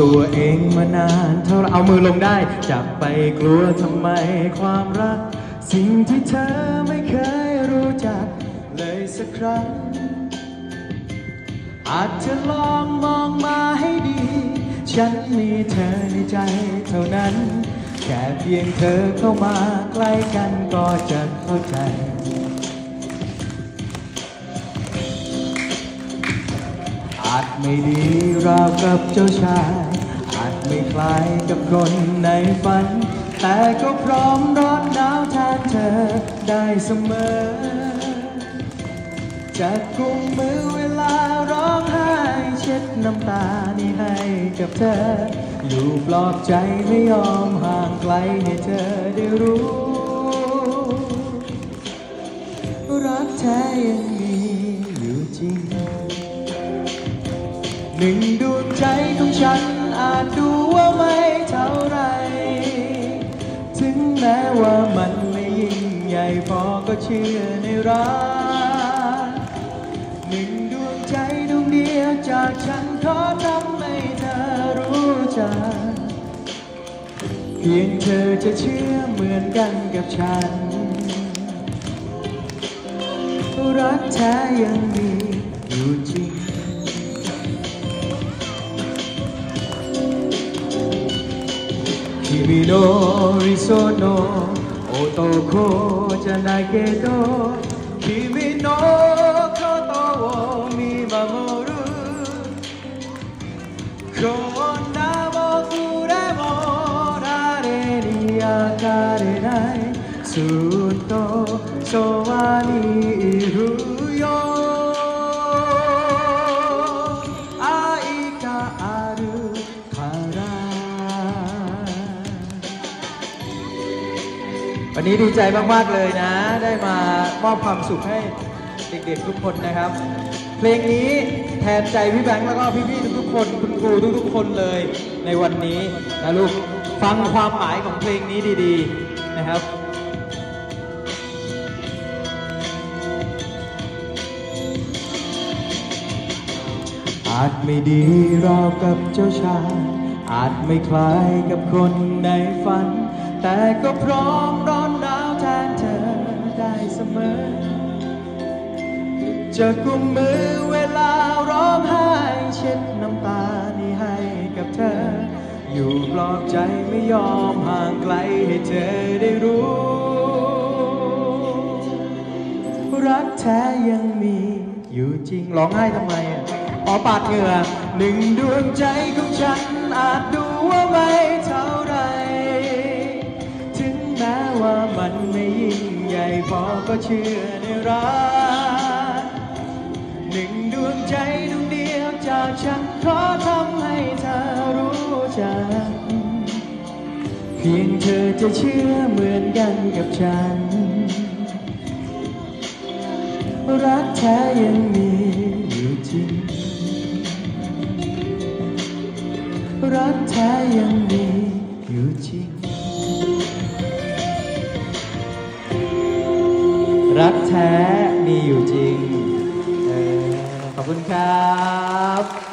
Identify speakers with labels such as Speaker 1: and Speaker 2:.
Speaker 1: ตัวเองมานานเท่าไรเอามือลงได้จะไปกลัวทำไมความรัก สิ่งที่เธอไม่เคยรู้จักเลยสักครั้ง อาจจะลองมองมาให้ดี ฉันมีเธอในใจเท่านั้น แค่เพียงเธอเข้ามาใกล้กันก็จะเข้าใจอาจไม่ดีราวกับเจ้าชาย อาจไม่คล้ายกับคนในฝัน แต่ก็พร้อมร้อนหนาวแทนเธอได้เสมอ จะกุมมือเวลาร้องไห้เช็ดน้ำตานี่ให้กับเธอ อยู่ปลอบใจไม่ยอมห่างไกลให้เธอได้รู้ รักแท้ยังมีอยู่จริง หนึ่งดวงใจของฉัน ดูว่าไม่เท่าไร ถึงแม้ว่ามันไม่ยิ่งใหญ่พอก็เชื่อในรักหนึ่งดวงใจดวงเดียวจากฉันขอทำให้เธอรู้จัก เพียงเธอจะเชื่อเหมือนกันกับฉัน รักแท้ยังมีอยู่จริง 君の理想の男じゃないけど君のことを見守る。こんな僕でも誰に明かれない。ずっとそう นี้ดีใจมาก ๆ เลยนะ ได้มามอบความสุขให้เด็ก ๆ ทุกคนนะครับ เพลงนี้แทนใจพี่แบงค์แล้วก็พี่ๆทุกๆคนคุณครูทุกๆ คนเลยในวันนี้นะลูกฟังความหมายของเพลงนี้ดี ๆ นะครับอาจไม่ดีราวกับเจ้าชายอาจไม่คล้ายกับคนในฝัน แต่ก็พร้อมรอ เสมอ จะกุมมือเวลาร้องไห้เช็ดน้ำตานี่ให้กับเธอ อยู่ปลอบใจไม่ยอมห่างไกลให้เธอได้รู้ รักแท้ยังมีอยู่จริงร้องไห้ทำไมอะอ๋อปาดเหงื่อหนึ่งดวงใจของฉันอาจดูว่าไม่ ก็เชื่อในรักหนึ่งดวงใจดวงเดียวจากฉันขอทำให้เธอรู้จัก เพียงเธอจะเชื่อเหมือนกันกับฉัน รักแท้ยังมีอยู่จริง รักแท้ยังมีอยู่จริง รักแท้มีอยู่จริงขอบคุณครับ